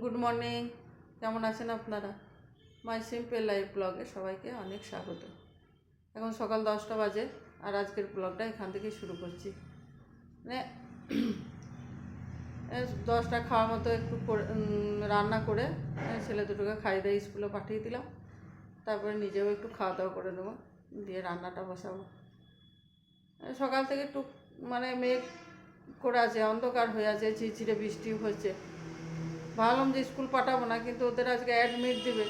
Good morning কেমন আছেন আপনারা? মাই সিম্পল লাইফ ব্লগে সবাইকে অনেক স্বাগত। এখন সকাল দশটা বাজে আর আজকের ব্লগটা এখান থেকে শুরু করছি। মানে দশটা খাওয়ার মতো একটু রান্না করে ছেলে দুটোকে খাইয়ে দিয়ে স্কুলে পাঠিয়ে দিলাম। তারপরে নিজেও একটু খাওয়া দাওয়া করে নেব, দিয়ে রান্নাটা বসাবো। সকাল থেকে একটু মানে মেঘ করে আছে, অন্ধকার হয়ে আছে, ঝিরঝিরে বৃষ্টি হচ্ছে। ভাবলাম যে স্কুল পাঠাবো না, কিন্তু ওদের আজকে অ্যাডমিট দিবে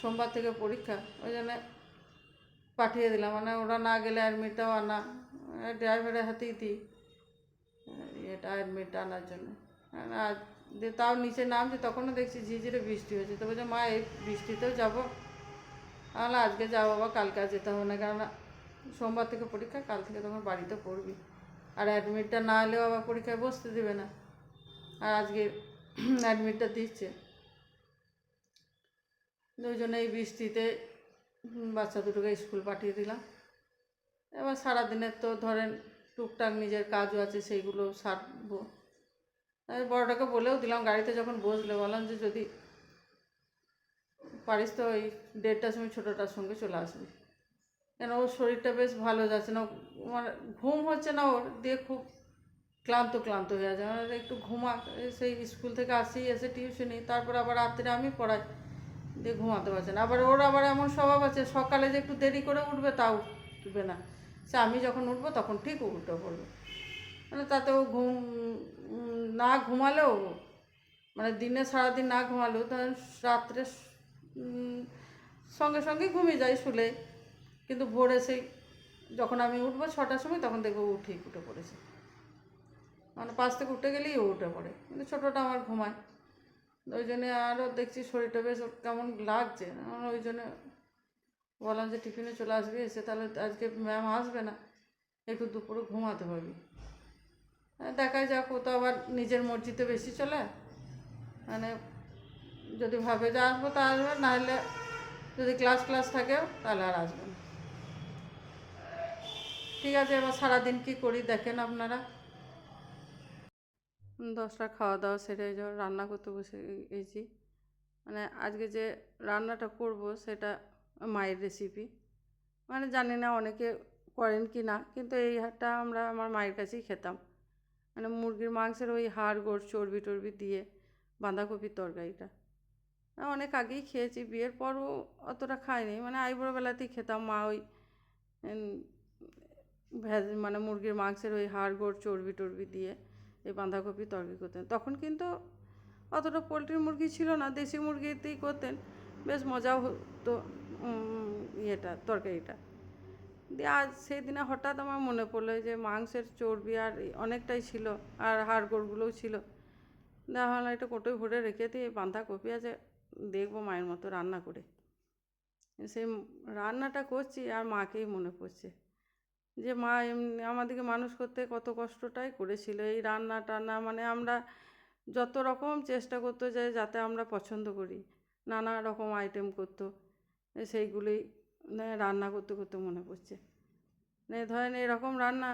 সোমবার থেকে পরীক্ষা, ওই জন্য পাঠিয়ে দিলাম। মানে ওরা না গেলে অ্যাডমিটটাও আনা ড্রাইভারের হাতেই দিই। এটা অ্যাডমিট আনার জন্য। আর দিয়ে তাও নিচে নামছি, তখনও দেখছি ঝিঝিরে বৃষ্টি হয়েছে তো বলছে মা, এই বৃষ্টিতেও যাব। তাহলে আজকে যাব বাবা কালকে আর যেতে হবে না, কেননা সোমবার থেকে পরীক্ষা, কাল থেকে তখন বাড়িতে পড়বি। আর অ্যাডমিটটা না হলেও আবার পরীক্ষায় বসতে দেবে না। আর আজকে অ্যাডমিটটা দিচ্ছে। জন্য এই বৃষ্টিতে বাচ্চা দুটোকে স্কুল পাঠিয়ে দিলাম। এবার সারাদিনের তো ধরেন টুকটাক নিজের কাজও আছে, সেইগুলো সারবো। আমি বড়টাকে বলেও দিলাম, গাড়িতে যখন বসলে বললাম যে যদি পারিস তো ওই দেড়টার সময় ছোটোটার সঙ্গে চলে আসবি। কেন ওর শরীরটা বেশ ভালো যাচ্ছে না মানে ঘুম হচ্ছে না ওর, দিয়ে খুব ক্লান্ত ক্লান্ত হয়ে মানে একটু ঘুমা সেই স্কুল থেকে আসি, এসে টিউশনি, তারপর আবার রাত্রে আমি পড়াই। দিয়ে ঘুমাতে পারছে না। আবার ওর আবার এমন স্বভাব আছে, সকালে যে একটু দেরি করে উঠবে তাও উঠবে না। সে আমি যখন উঠবো তখন ঠিক উঠে পড়বে মানে তাতে ও ঘুম না ঘুমালেও মানে দিনে সারাদিন না ঘুমালেও ধরেন রাত্রে সঙ্গে সঙ্গে ঘুমিয়ে যায় শুলে। কিন্তু ভোরে সেই যখন আমি উঠবো ছটার সময় তখন দেখব ও ঠিক উঠে পড়েছে। মানে পাঁচ থেকে উঠে গেলেই ও উঠে পড়ে, কিন্তু ছোটোটা আমার ঘুমায়। ওই জন্যে আরও দেখছি শরীরটা বেশ কেমন লাগছে। আমার ওই জন্য বললাম যে টিফিনে চলে আসবি, এসে তাহলে আজকে ম্যাম আসবে না, একটু দুপুরে ঘুমাতে পারবি দেখা যাক, ও তো আবার নিজের মর্জিতে বেশি চলে। মানে যদি ভাবে যে আসব তা আসবে নাহলে যদি ক্লাস ক্লাস থাকে তাহলে আর আসবে না। ঠিক আছে, এবার সারাদিন কী করি দেখেন আপনারা। দশটা খাওয়া দাওয়া সেরে এই যে রান্না করতে বসে গেছি। মানে আজকে যে রান্নাটা করব সেটা মায়ের রেসিপি মানে জানি না অনেকে করেন কি না, কিন্তু এই হাটটা আমরা আমার মায়ের কাছেই খেতাম। মানে মুরগির মাংসের ওই হাড় গোড় চর্বি টর্বি দিয়ে বাঁধাকপির তরকারিটা। অনেক আগেই খেয়েছি, বিয়ের পরও অতটা খাইনি। মানে আইবুড়োবেলাতেই খেতাম, মা ওই ভেজ মানে মুরগির মাংসের ওই হাড় গোড় চর্বি টর্বি দিয়ে এই বাঁধাকপি তরকারি করতেন। তখন কিন্তু অতটা পোলট্রির মুরগি ছিল না, দেশি মুরগিতেই করতেন। বেশ মজাও হতো ইয়েটা, তরকারিটা। দিয়ে আজ সেই দিনে হঠাৎ আমার মনে পড়ল যে মাংসের চর্বি আর অনেকটাই ছিল আর হাড়গোড়গুলোও ছিল। দেখা হলো এটা কোটোয় ভরে রেখে দিয়ে বাঁধাকপি আছে দেখব মায়ের মতো রান্না করে। সেই রান্নাটা করছি আর মাকেই মনে পড়ছে। যে মা এমনি আমাদেরকে মানুষ করতে কত কষ্টটাই করেছিল। এই রান্না টান্না মানে আমরা যত রকম চেষ্টা করতো যে যাতে আমরা পছন্দ করি, নানা রকম আইটেম করতো, এ সেইগুলোই মানে রান্না করতে করতে মনে পড়ছে। ধরেন এরকম রান্না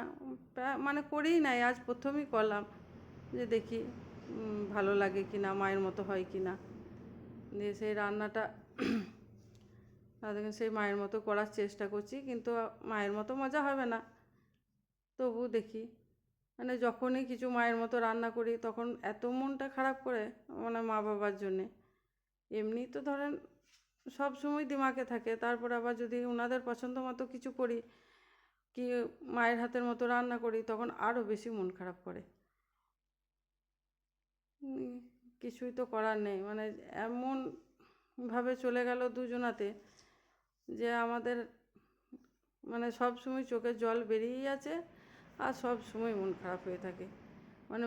মানে করিই নাই, আজ প্রথমেই করলাম যে দেখি ভালো লাগে কি না মায়ের মতো হয় কি না দিয়ে সেই রান্নাটা দেখুন, সেই মায়ের মতো করার চেষ্টা করছি, কিন্তু মায়ের মতো মজা হবে না। তবু দেখি মানে যখনই কিছু মায়ের মতো রান্না করি, তখন এত মনটা খারাপ করে মানে মা বাবার জন্যে। এমনি তো ধরেন, সব সময় দিমাগে থাকে, তারপর আবার যদি ওনাদের পছন্দ মতো কিছু করি, কি মায়ের হাতের মতো রান্না করি, তখন আরও বেশি মন খারাপ করে। কিছুই তো করার নেই মানে এমনভাবে চলে গেল দুজনাতে যে আমাদের মানে সব সময় চোখের জল বেরিয়েই আছে আর সব সময় মন খারাপ হয়ে থাকে। মানে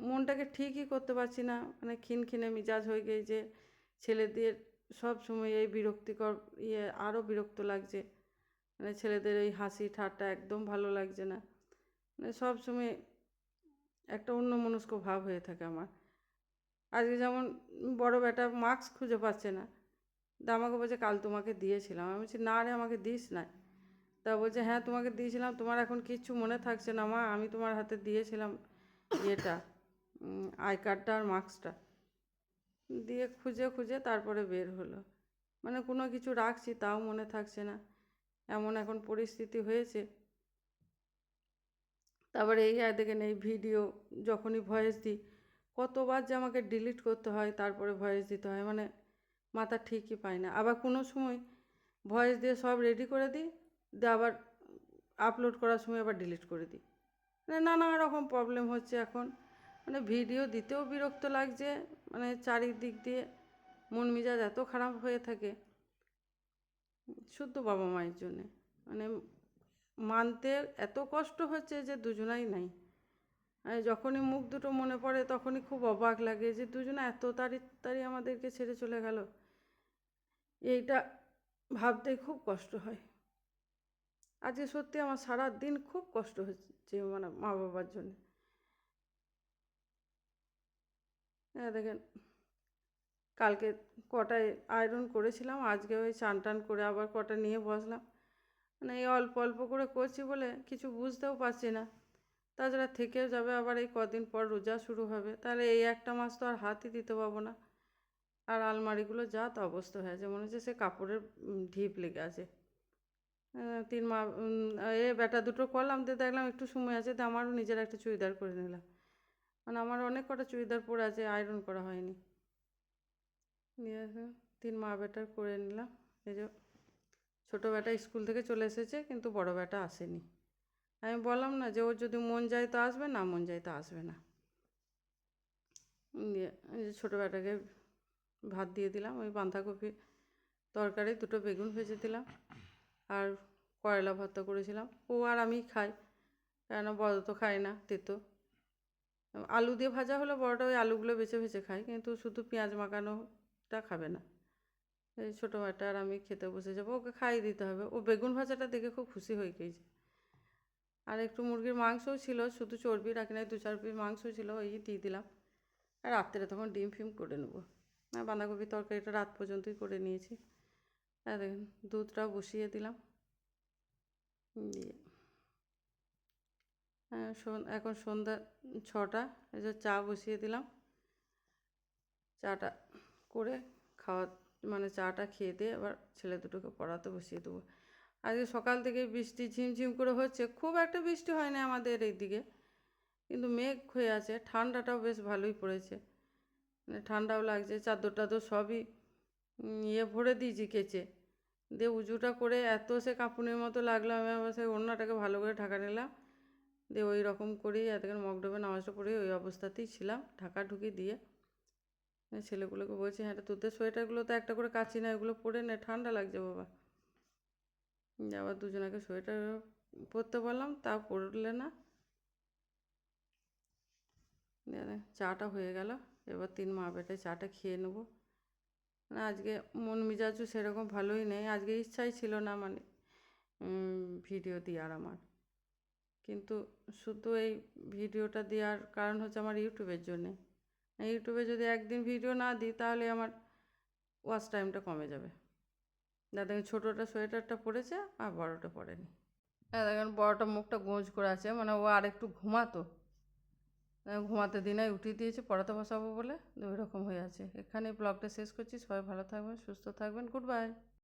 মনটাকে ঠিকই করতে পারছি না মানে খিনখিনে মিজাজ হয়ে গিয়ে যে ছেলেদের সব সময় এই বিরক্তিকর ইয়ে আরও বিরক্ত লাগছে। মানে ছেলেদের এই হাসি ঠাট্টা একদম ভালো লাগছে না। মানে সব সময় একটা অন্য মনস্ক ভাব হয়ে থাকে আমার। আজকে যেমন বড় বেটা মাস্ক খুঁজে পাচ্ছে না। তা আমাকে বলছে, কাল তোমাকে দিয়েছিলাম। আমি বলছি, না রে, আমাকে দিস না তা বলছে হ্যাঁ তোমাকে দিয়েছিলাম। তোমার এখন কিচ্ছু মনে থাকছে না মা। আমি তোমার হাতে দিয়েছিলাম ইয়েটা আই কার্ডটা আর মাস্কটা। দিয়ে খুঁজে খুঁজে তারপরে বের হলো। মানে কোনো কিছু রাখছি, তাও মনে থাকছে না। এমন এখন পরিস্থিতি হয়েছে। তারপরে এই দেখেন, এই ভিডিও যখনই ভয়েস দিই, কতবার যে আমাকে ডিলিট করতে হয়, তারপরে ভয়েস দিতে হয়। মানে মাথা ঠিকই পায় না। আবার কোনো সময় ভয়েস দিয়ে সব রেডি করে দিই, দিয়ে আবার আপলোড করার সময় আবার ডিলিট করে দিই। মানে নানা রকম প্রবলেম হচ্ছে এখন। মানে ভিডিও দিতেও বিরক্ত লাগছে মানে চারিদিক দিয়ে মন মেজাজ এত খারাপ হয়ে থাকে। শুদ্ধ বাবা মায়ের জন্যে। মানে মানতে এত কষ্ট হচ্ছে যে দুজনাই নাই। যখনই মুখ দুটো মনে পড়ে তখনই খুব অবাক লাগে যে দুজনে এত তাড়াতাড়ি আমাদেরকে ছেড়ে চলে গেল। এইটা ভাবতেই খুব কষ্ট হয়। আজকে সত্যি আমার সারা দিন খুব কষ্ট হচ্ছে মানে মা বাবার জন্য। হ্যাঁ দেখেন, কালকে কটায় আয়রন করেছিলাম, আজকে ওই চান টান করে আবার কটা নিয়ে বসলাম। মানে এই অল্প অল্প করে করছি বলে কিছু বুঝতেও পারছি না। তাছাড়া থেকেও যাবে আবার এই কদিন পর রোজা শুরু হবে। তাহলে এই একটা মাস তো আর হাতই দিতে পারব না। আর আলমারিগুলো যা তো অবস্থা হয়েছে, মনে হচ্ছে সে কাপড়ের ঢিপ লেগে আছে। তিন মা এ বেটা দুটো করলাম, দিয়ে দেখলাম একটু সময় আছে তো আমারও নিজের একটা চুড়িদার করে নিলাম। মানে আমার অনেক কটা চুড়িদার পরে আছে, আয়রন করা হয়নি। নিয়ে তিন মা বেটার করে নিলাম। এই যে ছোটো বেটা স্কুল থেকে চলে এসেছে, কিন্তু বড় বেটা আসেনি। আমি বললাম না যে ওর যদি মন যায় তো আসবে, না মন যায় তো আসবে না। দিয়ে ছোটো বেটাকে ভাত দিয়ে দিলাম, ওই বাঁধাকপি তরকারি, দুটো বেগুন ভেজে দিলাম আর করলা ভর্তা করেছিলাম। ও আর আমি খাই, কেন বড় তো খায় না, তেতো। আলু দিয়ে ভাজা হলে বড়টা ওই আলুগুলো বেছে বেছে খায় কিন্তু শুধু পেঁয়াজ মাখানোটা খাবে না। এই ছোটো বেটা আর আমি খেতে বসে যাব, ওকে খাইয়ে দিতে হবে। ও বেগুন ভাজাটা দেখে খুব খুশি হয়ে গিয়েছে আর একটু মুরগির মাংসও ছিল, শুধু চর্বি রাখি নাই দু চার পিস মাংস ছিল, ওই দিয়ে দিলাম। আর রাত্রে তখন ডিম ফিম করে নেব। আর বাঁধাকপি তরকারিটা রাত পর্যন্তই করে নিয়েছি। আর দেখুন দুধটা বসিয়ে দিলাম। দিয়ে। হ্যাঁ এখন সন্ধ্যা ছটা, এই যে চা বসিয়ে দিলাম। চাটা করে খাওয়া মানে চাটা খেয়ে দিয়ে এবার ছেলে দুটোকে পড়াতে বসিয়ে দেবো। আজকে সকাল থেকে বৃষ্টি ঝিমঝিম করে হচ্ছে। খুব একটা বৃষ্টি হয় না আমাদের এই দিকে কিন্তু মেঘ হয়ে আছে, ঠান্ডাটাও বেশ ভালোই পড়েছে। মানে ঠান্ডাও লাগছে, চাদর টাদর সবই ইয়ে ভরে দিয়েছি কেচে। দিয়ে উজুটা করে এত সে কাঁপুনির মতো লাগল, আমি আবার সেই ওড়নাটাকে ভালো করে ঢাকা নিলাম। দিয়ে ওই রকম করেই এতক্ষণ মগডবে নামাজটা পড়ে ওই অবস্থাতেই ছিলাম, ঢাকা ঢুকি দিয়ে। ছেলেগুলোকে বলছি হ্যাঁ তোদের সোয়েটারগুলো তো একটা করে কাচি না এগুলো পরে নে, ঠান্ডা লাগছে বাবা। আবার দুজনাকে সোয়েটার পরতে বললাম তা পরলে না। চাটা হয়ে গেল, এবার তিন মা বেটায় চাটা খেয়ে নেব। না আজকে মন মেজাজও সেরকম ভালোই নেই, আজকে ইচ্ছাই ছিল না মানে ভিডিও দেওয়ার আমার। কিন্তু শুধু এই ভিডিওটা দেওয়ার কারণ হচ্ছে আমার ইউটিউবের জন্যে। ইউটিউবে যদি একদিন ভিডিও না দিই, তাহলে আমার ওয়াচ টাইমটা কমে যাবে। দাদা ছোটোটা সোয়েটারটা পরেছে আর বড়োটা পরেনি। হ্যাঁ দেখেন বড়টা মুখটা গোঁজ করে আছে মানে ও আর একটু ঘুমাতো। ঘুমাতে দিনাই উঠিয়ে দিয়েছে, পড়াতে বসাবো বলে ওই রকম হয়ে আছে। এখানে ব্লগটা শেষ করছি, সবাই ভালো থাকবেন, সুস্থ থাকবেন গুড বাই